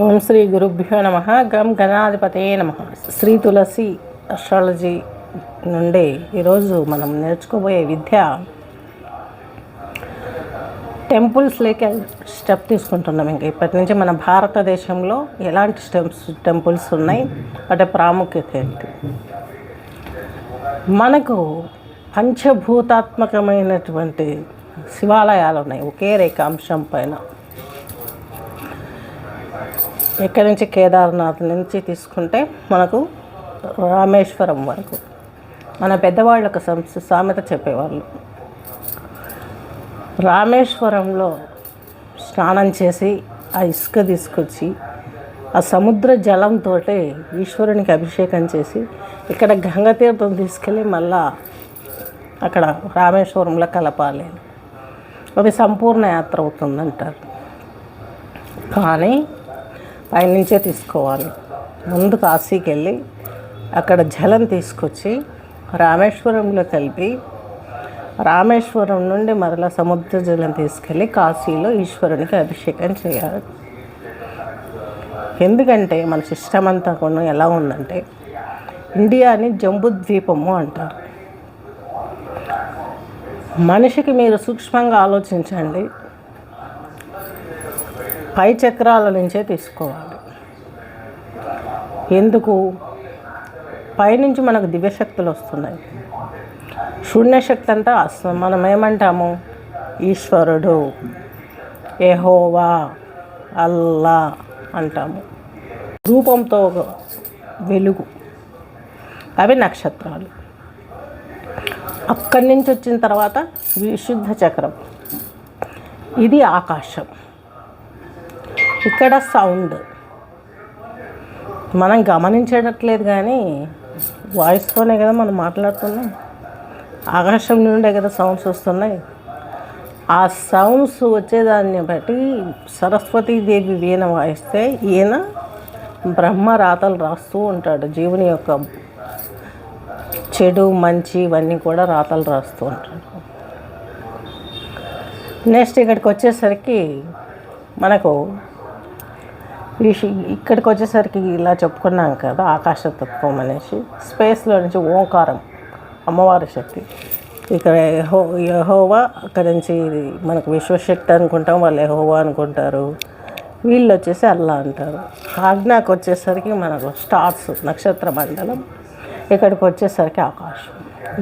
ఓం శ్రీ గురుభ్యో నమ. గం గణాధిపతే నమ. శ్రీ తులసి అస్ట్రాలజీ నుండి ఈరోజు మనం నేర్చుకోబోయే విద్య టెంపుల్స్ లేక స్టెప్ తీసుకుంటున్నాం ఇంకా. ఇప్పటి నుంచి మన భారతదేశంలో ఎలాంటి స్టెప్స్ టెంపుల్స్ ఉన్నాయి? వాటి ప్రాముఖ్యత ఏంటి? మనకు పంచభూతాత్మకమైనటువంటి శివాలయాలు ఉన్నాయి. ఒకే రేఖాంశం పైన. ఇక్కడి నుంచి కేదార్నాథ్ నుంచి తీసుకుంటే మనకు రామేశ్వరం వరకు. మన పెద్దవాళ్ళకు సంస్ సామెత చెప్పేవాళ్ళు. రామేశ్వరంలో స్నానం చేసి ఆ ఇసుక తీసుకొచ్చి ఆ సముద్ర జలంతో ఈశ్వరునికి అభిషేకం చేసి ఇక్కడ గంగతీర్థం తీసుకెళ్ళి మళ్ళా అక్కడ రామేశ్వరంలో కలపాలి. అది సంపూర్ణ యాత్ర అవుతుందంటారు. కానీ ఆయన నుంచే తీసుకోవాలి. ముందు కాశీకి వెళ్ళి అక్కడ జలం తీసుకొచ్చి రామేశ్వరంలో కలిపి రామేశ్వరం నుండి మరలా సముద్ర జలం తీసుకెళ్ళి కాశీలో ఈశ్వరునికి అభిషేకం చేయాలి. ఎందుకంటే మన సిస్టమ్ అంతా కూడా ఎలా ఉందంటే ఇండియాని జంబుద్వీపము అంటారు. మనిషికి మీరు సూక్ష్మంగా ఆలోచించండి. పై చక్రాల నుంచే తీసుకోవాలి. ఎందుకు? పైనుంచి మనకు దివ్యశక్తులు వస్తున్నాయి. శూన్యశక్తి అంతా మనం ఏమంటాము ఈశ్వరుడు. ఎహోవా అల్లా అంటాము. రూపంతో వెలుగు. అవి నక్షత్రాలు. అక్కడి నుంచి వచ్చిన తర్వాత విశుద్ధ చక్రం. ఇది ఆకాశం. ఇక్కడ సౌండ్. మనం గమనించేటట్లేదు కానీ వాయిస్తోనే కదా మనం మాట్లాడుతున్నాం. ఆకాశం నుండే కదా సౌండ్స్ వస్తున్నాయి. ఆ సౌండ్స్ వచ్చేదాన్ని బట్టి సరస్వతీదేవి వీణ వాయిస్తే ఈయన బ్రహ్మ రాతలు రాస్తూ ఉంటాడు. జీవుని యొక్క చెడు మంచి ఇవన్నీ కూడా రాతలు రాస్తూ ఉంటాడు. నెక్స్ట్ ఇక్కడికి వచ్చేసరికి మనకు ఇక్కడికి వచ్చేసరికి ఇలా చెప్పుకున్నాం కదా ఆకాశతత్వం అనేసి. స్పేస్లో నుంచి ఓంకారం అమ్మవారి శక్తి. ఇక్కడ యహో యహోవా అక్కడ నుంచి మనకు విశ్వశక్తి అనుకుంటాం వాళ్ళు యహోవా అనుకుంటారు. వీళ్ళు వచ్చేసి అల్లా అంటారు. ఆజ్ఞాకు వచ్చేసరికి మనకు స్టార్స్ నక్షత్ర మండలం. ఇక్కడికి వచ్చేసరికి ఆకాశం.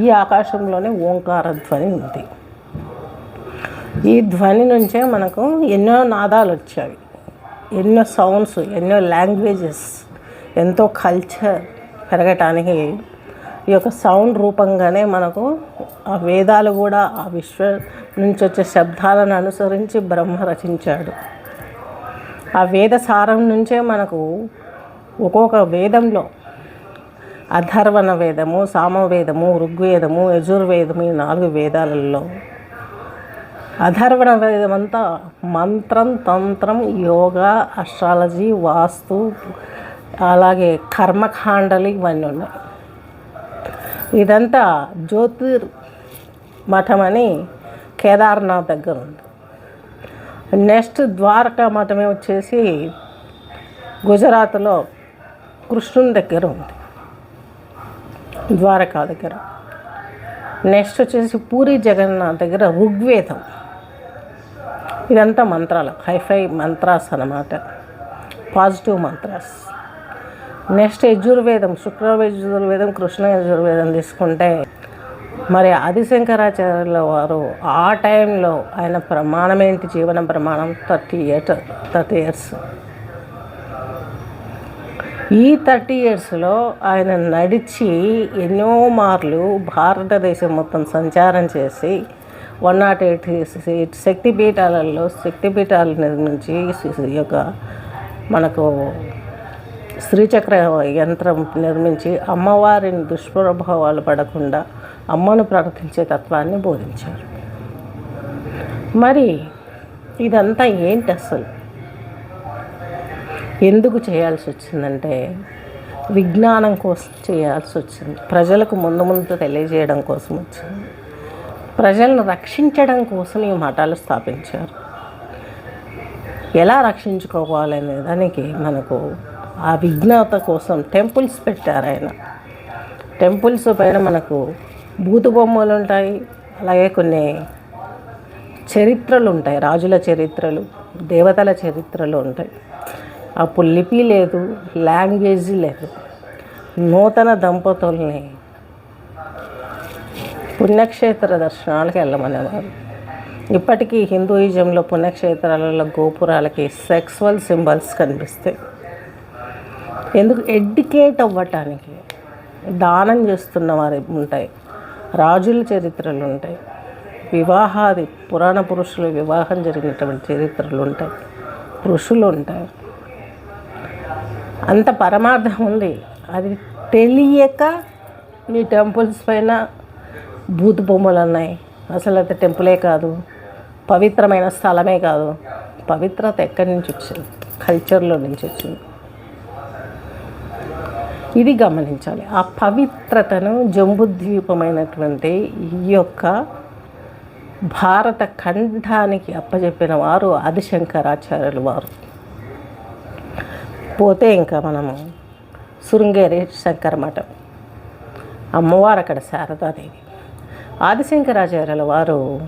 ఈ ఆకాశంలోనే ఓంకార ధ్వని ఉంది. ఈ ధ్వని నుంచే మనకు ఎన్నో నాదాలు వచ్చాయి. ఎన్నో సౌండ్స్ ఎన్నో లాంగ్వేజెస్ ఎంతో కల్చర్ పెరగటానికి ఈ యొక్క సౌండ్ రూపంగానే మనకు ఆ వేదాలు కూడా ఆ విశ్వ నుంచి వచ్చే శబ్దాలను అనుసరించి బ్రహ్మ రచించాడు. ఆ వేద సారం నుంచే మనకు ఒక్కొక్క వేదంలో అధర్వణ వేదము సామవేదము ఋగ్వేదము యజుర్వేదము ఈ నాలుగు వేదాలలో అధర్వణ వేదమంతా మంత్రం తంత్రం యోగా అస్ట్రాలజీ వాస్తు అలాగే కర్మకాండలు ఇవన్నీ ఉన్నాయి. ఇదంతా జ్యోతిర్ మఠం అని కేదార్నాథ్ దగ్గర ఉంది. నెక్స్ట్ ద్వారకా మఠమే వచ్చేసి గుజరాత్లో కృష్ణుని దగ్గర ఉంది. ద్వారకా దగ్గర. నెక్స్ట్ వచ్చేసి పూరి జగన్నాథ్ దగ్గర ఋగ్వేదం. ఇదంతా మంత్రాలు. హైఫై మంత్రాస్ అన్నమాట. Positive mantras. నెక్స్ట్ యజుర్వేదం శుక్ర యజుర్వేదం కృష్ణ యజుర్వేదం తీసుకుంటే మరి ఆదిశంకరాచార్యుల వారు ఆ టైంలో ఆయన ప్రమాణం ఏంటి? జీవన ప్రమాణం థర్టీ ఇయర్స్ థర్టీ ఇయర్స్. ఈ థర్టీ ఇయర్స్లో ఆయన నడిచి ఎన్నో మార్లు భారతదేశం మొత్తం సంచారం చేసి వన్ నాట్ ఎయిట్ శక్తిపీఠాలలో శక్తిపీఠాల నుంచి ఈ యొక్క మనకు శ్రీచక్ర యంత్రం నిర్మించి అమ్మవారిని దుష్ప్రభావాలు పడకుండా అమ్మను ప్రకటించే తత్వాన్ని బోధించారు. మరి ఇదంతా ఏంటి అసలు? ఎందుకు చేయాల్సి వచ్చిందంటే విజ్ఞానం కోసం చేయాల్సి వచ్చింది. ప్రజలకు ముందు ముందు తెలియజేయడం కోసం వచ్చింది. ప్రజలను రక్షించడం కోసం ఈ మఠాలు స్థాపించారు. ఎలా రక్షించుకోవాలనే దానికి మనకు ఆ విజ్ఞాత కోసం టెంపుల్స్ పెట్టారు ఆయన. టెంపుల్స్ పైన మనకు భూత బొమ్మలు ఉంటాయి అలాగే కొన్ని చరిత్రలు ఉంటాయి. రాజుల చరిత్రలు దేవతల చరిత్రలు ఉంటాయి. అప్పుడు లిపి లేదు లాంగ్వేజ్ లేదు. నూతన దంపతుల్ని పుణ్యక్షేత్ర దర్శనాలకు వెళ్ళమనేవారు. ఇప్పటికీ హిందూయిజంలో పుణ్యక్షేత్రాలలో గోపురాలకి సెక్సువల్ సింబల్స్ కనిపిస్తాయి. ఎందుకు? ఎడ్యుకేట్ అవ్వటానికి దానం చేస్తున్న వారు ఉంటాయి. రాజుల చరిత్రలు ఉంటాయి. వివాహాది పురాణ పురుషులు వివాహం జరిగినటువంటి చరిత్రలు ఉంటాయి. ఋషులు ఉంటాయి అంత పరమార్థం ఉంది. అది తెలియక ఈ టెంపుల్స్ పైన భూత బొమ్మలు ఉన్నాయి అసలు అయితే టెంపులే కాదు. పవిత్రమైన స్థలమే కాదు. పవిత్రత ఎక్కడి నుంచి వచ్చింది? కల్చర్లో నుంచి వచ్చింది. ఇది గమనించాలి. ఆ పవిత్రతను జంబుద్వీపమైనటువంటి ఈ యొక్క భారత ఖండానికి అప్పచెప్పిన వారు ఆదిశంకరాచార్యులు వారు. పోతే ఇంకా మనము శృంగేరి శంకర మఠం అమ్మవారు అక్కడ శారదాదేవి. ఆదిశంకరాచార్యుల వారు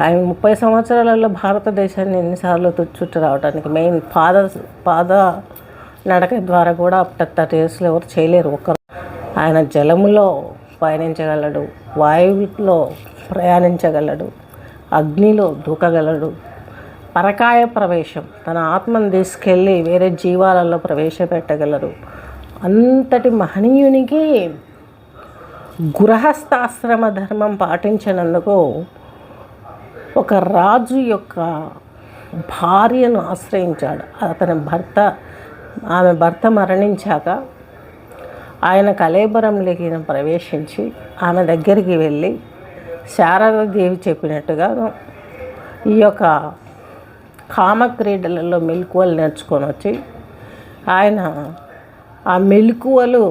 ఆయన ముప్పై సంవత్సరాలలో భారతదేశాన్ని ఎన్నిసార్లు చుట్టూ రావడానికి మెయిన్ పాద పాద నడక ద్వారా కూడా థర్టీ ఇయర్స్లో ఎవరు చేయలేరు. ఒకరు ఆయన జలములో పయనించగలడు వాయువులో ప్రయాణించగలడు అగ్నిలో దూకగలడు. పరకాయ ప్రవేశం తన ఆత్మను తీసుకెళ్ళి వేరే జీవాలలో ప్రవేశపెట్టగలరు. అంతటి మహనీయునికి గృహస్థాశ్రమ ధర్మం పాటించినందుకు ఒక రాజు యొక్క భార్యను ఆశ్రయించాడు. అతని భర్త ఆమె భర్త మరణించాక ఆయన కలేబరంలోకి ప్రవేశించి ఆమె దగ్గరికి వెళ్ళి శారదాదేవి చెప్పినట్టుగా ఈ యొక్క కామక్రీడలలో మెలకువలు నేర్చుకొని వచ్చి ఆయన ఆ మెలకువలు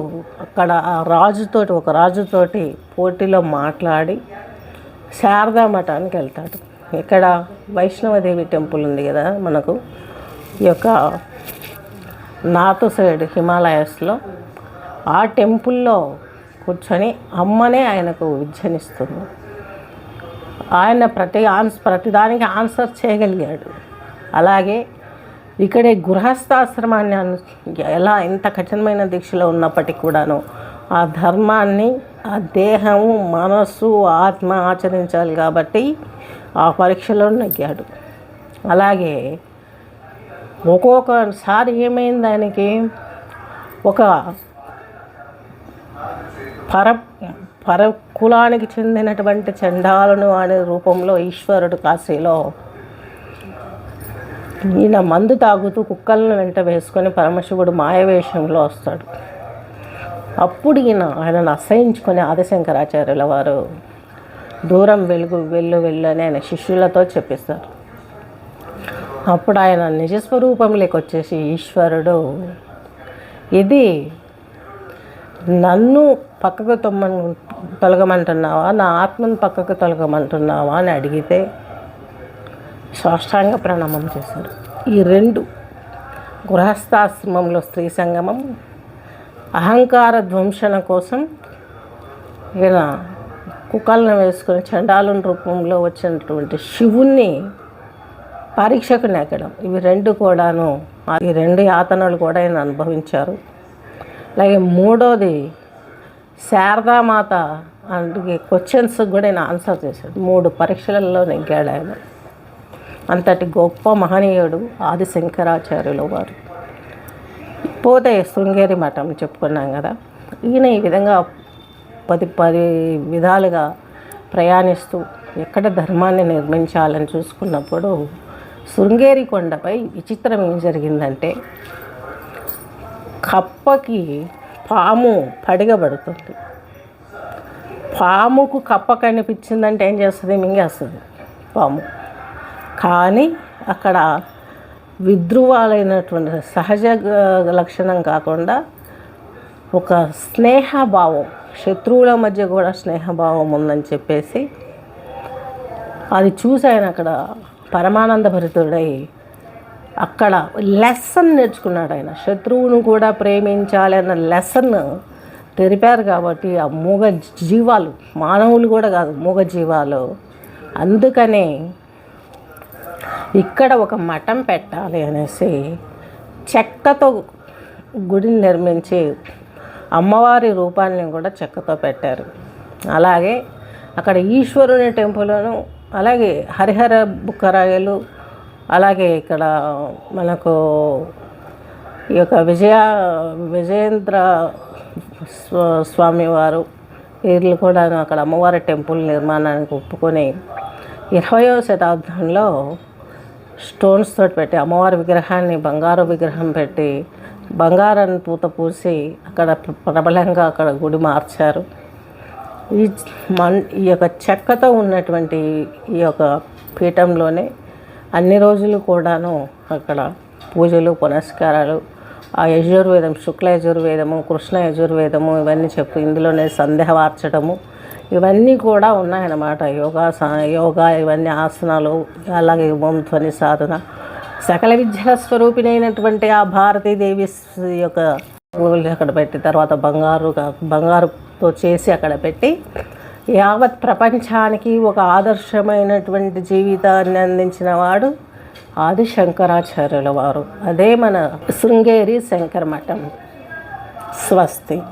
అక్కడ ఆ రాజుతోటి ఒక రాజుతోటి పోటీలో మాట్లాడి శారదా మఠానికి వెళ్తాడు. ఇక్కడ వైష్ణవదేవి టెంపుల్ ఉంది కదా మనకు. ఈ యొక్క నార్త్ సైడ్ హిమాలయస్లో ఆ టెంపుల్లో కూర్చొని అమ్మనే ఆయనకు విజ్జనిస్తుంది ఆయన ప్రతి ఆన్స్ ప్రతిదానికి ఆన్సర్ చేయగలిగాడు. అలాగే ఇక్కడే గృహస్థాశ్రమాన్ని ఎలా ఎంత కఠినమైన దీక్షలో ఉన్నప్పటికీ కూడాను ఆ ధర్మాన్ని ఆ దేహము మనస్సు ఆత్మ ఆచరించాలి కాబట్టి ఆ పరీక్షలో నెగ్గాడు. అలాగే ఒక్కొక్కసారి ఏమైంది దానికి? ఒక పర పర కులానికి చెందినటువంటి చండాలను అనే రూపంలో ఈశ్వరుడు కాశీలో ఈయన మందు తాగుతూ కుక్కలను వెంట వేసుకొని పరమశివుడు మాయవేషంలో వస్తాడు. అప్పుడు ఈయన ఆయనను అసహించుకొని ఆదిశంకరాచార్యుల వారు దూరం వెలుగు వెళ్ళు వెళ్ళు అని ఆయన శిష్యులతో చెప్పిస్తారు. అప్పుడు ఆయన నిజస్వరూపంలోకి వచ్చేసి ఈశ్వరుడు ఇది నన్ను పక్కకు తొమ్మని తొలగమంటున్నావా? నా ఆత్మను పక్కకు తొలగమంటున్నావా అని అడిగితే సాష్టాంగ ప్రణామం చేశారు. ఈ రెండు గృహస్థాశ్రమంలో స్త్రీ సంగమం అహంకార ధ్వంసన కోసం ఈయన కుక్కలను వేసుకుని చండాలుని రూపంలో వచ్చినటువంటి శివుణ్ణి పరీక్షకు నెక్కడం ఇవి రెండు కూడాను ఈ రెండు యాతనలు కూడా ఆయన అనుభవించారు. అలాగే మూడోది శారదామాత అంటే క్వశ్చన్స్ కూడా ఆయన ఆన్సర్ చేశాడు. మూడు పరీక్షలలో నెగ్గాడు ఆయన. అంతటి గొప్ప మహనీయుడు ఆది శంకరాచార్యుల వారు. పోతే శృంగేరి మఠం చెప్పుకున్నాం కదా ఈయన ఈ విధంగా పది పది విధాలుగా ప్రయాణిస్తూ ఎక్కడ ధర్మాన్ని నిర్మించాలని చూసుకున్నప్పుడు శృంగేరి కొండపై విచిత్రం ఏం జరిగిందంటే కప్పకి పాము పడిగబడుతుంది. పాముకు కప్ప కనిపించిందంటే ఏం చేస్తుంది మింగేస్తుంది పాము. కానీ అక్కడ విద్రువాలైనటువంటి సహజ లక్షణం కాకుండా ఒక స్నేహభావం శత్రువుల మధ్య కూడా స్నేహభావం ఉందని చెప్పేసి అది చూసి ఆయన అక్కడ పరమానంద భరితుడై అక్కడ లెసన్ నేర్చుకున్నాడు ఆయన. శత్రువును కూడా ప్రేమించాలి అన్న లెసన్ తెలిపారు కాబట్టి ఆ మూగ జీవాలు మానవులు కూడా కాదు మూగ జీవాలు. అందుకనే ఇక్కడ ఒక మఠం పెట్టాలి అనేసి చెక్కతో గుడిని నిర్మించి అమ్మవారి రూపాలని కూడా చెక్కతో పెట్టారు. అలాగే అక్కడ ఈశ్వరుని టెంపుల్ను అలాగే హరిహర బుక్కరాయలు అలాగే ఇక్కడ మనకు ఈ యొక్క విజయ విజయేంద్ర స్వ- స్వామివారు వీళ్ళు కూడా అక్కడ అమ్మవారి టెంపుల్ నిర్మాణానికి ఒప్పుకొని ఇరవయో శతాబ్దంలో స్టోన్స్ తోటి పెట్టి అమ్మవారి విగ్రహాన్ని బంగారు విగ్రహం పెట్టి బంగారాన్ని పూత పూసి అక్కడ ప్రబలంగా అక్కడ గుడి మార్చారు. ఈ మన్ ఈ యొక్క చెక్కతో ఉన్నటువంటి ఈ యొక్క పీఠంలోనే అన్ని రోజులు కూడాను అక్కడ పూజలు పునస్కారాలు ఆ యజుర్వేదం శుక్ల యజుర్వేదము కృష్ణ యజుర్వేదము ఇవన్నీ చెప్పు ఇందులోనే సందేహ మార్చడము. ఇవన్నీ కూడా ఉన్నాయన్నమాట. యోగా సా- యోగా ఇవన్నీ ఆసనాలు అలాగే ఓం ధ్వని సాధన. సకల విద్యల స్వరూపిణైనటువంటి ఆ భారతీదేవి యొక్క అక్కడ పెట్టి తర్వాత బంగారు బంగారుతో చేసి అక్కడ పెట్టి యావత్ ప్రపంచానికి ఒక ఆదర్శమైనటువంటి జీవితాన్ని అందించిన వాడు ఆది శంకరాచార్యుల వారు. అదే మన శృంగేరి శంకర మఠం. స్వస్తి.